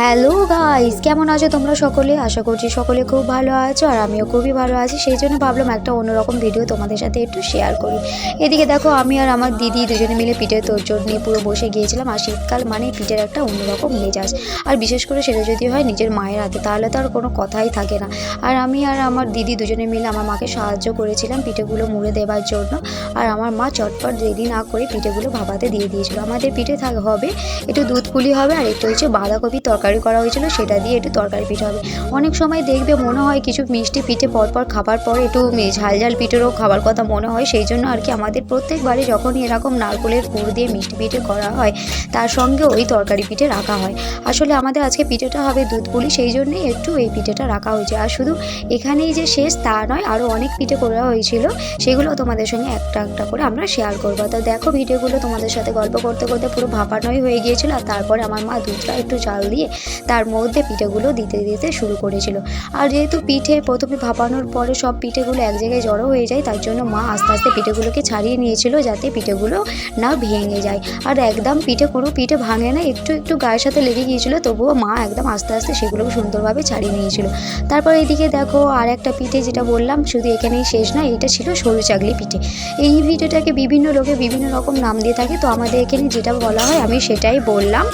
Hello guys কেমন আছো তোমরা সকলে? আশা করছি সকলে খুব ভালো আছো আর আমিও খুবই ভালো আছি। সেই জন্য ভাবলাম একটা অন্যরকম ভিডিও তোমাদের সাথে একটু শেয়ার করি। এদিকে দেখো, আমি আর আমার দিদি দুজনে মিলে পিঠের তোরজোর নিয়ে পুরো বসে গিয়েছিলাম। আর শীতকাল মানে পিঠের একটা অন্যরকম মেজাজ। আর বিশেষ করে সেটা যদি হয় নিজের মায়ের হাতে, তাহলে তো আর কোনো কথাই থাকে না। আর আমি আর আমার দিদি দুজনে মিলে আমার মাকে সাহায্য করেছিলাম পিঠেগুলো মুড়ে দেওয়ার জন্য। আর আমার মা চটপট দেরি না করে পিঠেগুলো ভাবাতে দিয়ে দিয়েছিল। আমাদের পিঠে থাক, হবে, একটু দুধ পুলি হবে আর একটু হচ্ছে বাঁধাকপি তরকারি করা হয়েছিল, সেটা দিয়ে একটু তরকারি পিঠে হবে। অনেক সময় দেখবে মনে হয় কিছু মিষ্টি পিঠে পরপর খাবার পর একটু ঝাল ঝাল পিঠেরও খাবার কথা মনে হয়, সেই জন্য আর কি আমাদের প্রত্যেকবারে যখনই এরকম নারকোলের পুর দিয়ে মিষ্টি পিঠে করা হয়, তার সঙ্গে ওই তরকারি পিঠে রাখা হয়। আসলে আমাদের আজকে পিঠেটা হবে দুধ পুলি, সেই জন্যই একটু এই পিঠেটা রাখা হয়েছে। আর শুধু এখানেই যে শেষ তা নয় আরও অনেক পিঠে করা হয়েছিল, সেগুলো তোমাদের সঙ্গে একটা একটা করে আমরা শেয়ার করব। তো দেখো, ভিডিওগুলো তোমাদের সাথে গল্প করতে করতে পুরো ভাপানোই হয়ে গিয়েছিল, আর তারপরে আমার মা দুধটা একটু চাল দিয়ে তার মধ্যে পিঠেগুলো দিতে দিতে শুরু করেছিল। আর যেহেতু পিঠে প্রথমে ভাপানোর পরে সব পিঠেগুলো এক জায়গায় জড়ো হয়ে যায়, তার জন্য মা আস্তে আস্তে পিঠেগুলোকে ছাড়িয়ে নিয়েছিল যাতে পিঠেগুলো না ভেঙে যায়। আর একদম পিঠে কোনো পিঠে ভাঙে না, একটু একটু গায়ের সাথে লেগে গিয়েছিল, তবুও মা একদম আস্তে আস্তে সেগুলোকে সুন্দরভাবে ছাড়িয়ে নিয়েছিল। তারপর এদিকে দেখো আর একটা পিঠে যেটা বললাম, শুধু এখানেই শেষ না, এটা ছিল সরু চাগলি পিঠে। এই পিঠেটাকে বিভিন্ন লোকে বিভিন্ন রকম নাম দিয়ে থাকে, তো আমাদের এখানে যেটা বলা হয় আমি সেটাই বললাম।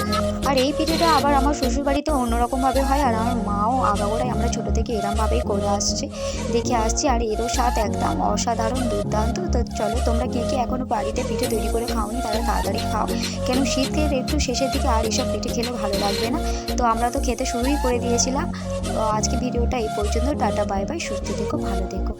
আর এই পিঠেটা আবার আমার শ্বশুর বাড়িতে অন্যরকমভাবে হয় আর আমার মাও আগাগোড়াই আমরা ছোটো থেকে এরমভাবেই করে আসছে, দেখে আসছি আর এরও স্বাদ একদম অসাধারণ, দুর্দান্ত। তো চলো তোমরা কে কে এখনও বাড়িতে পিঠে তৈরি করে খাওনি তারা তাড়াতাড়ি খাও। কেন শীতের একটু শেষের দিকে আর এসব পিঠে খেলে ভালো লাগবে না। তো আমরা তো খেতে শুরুই করে দিয়েছিলাম। আজকে ভিডিওটা এই পর্যন্ত, টাটা, বাই বাই, সুস্থ থেকো, ভালো থেকো।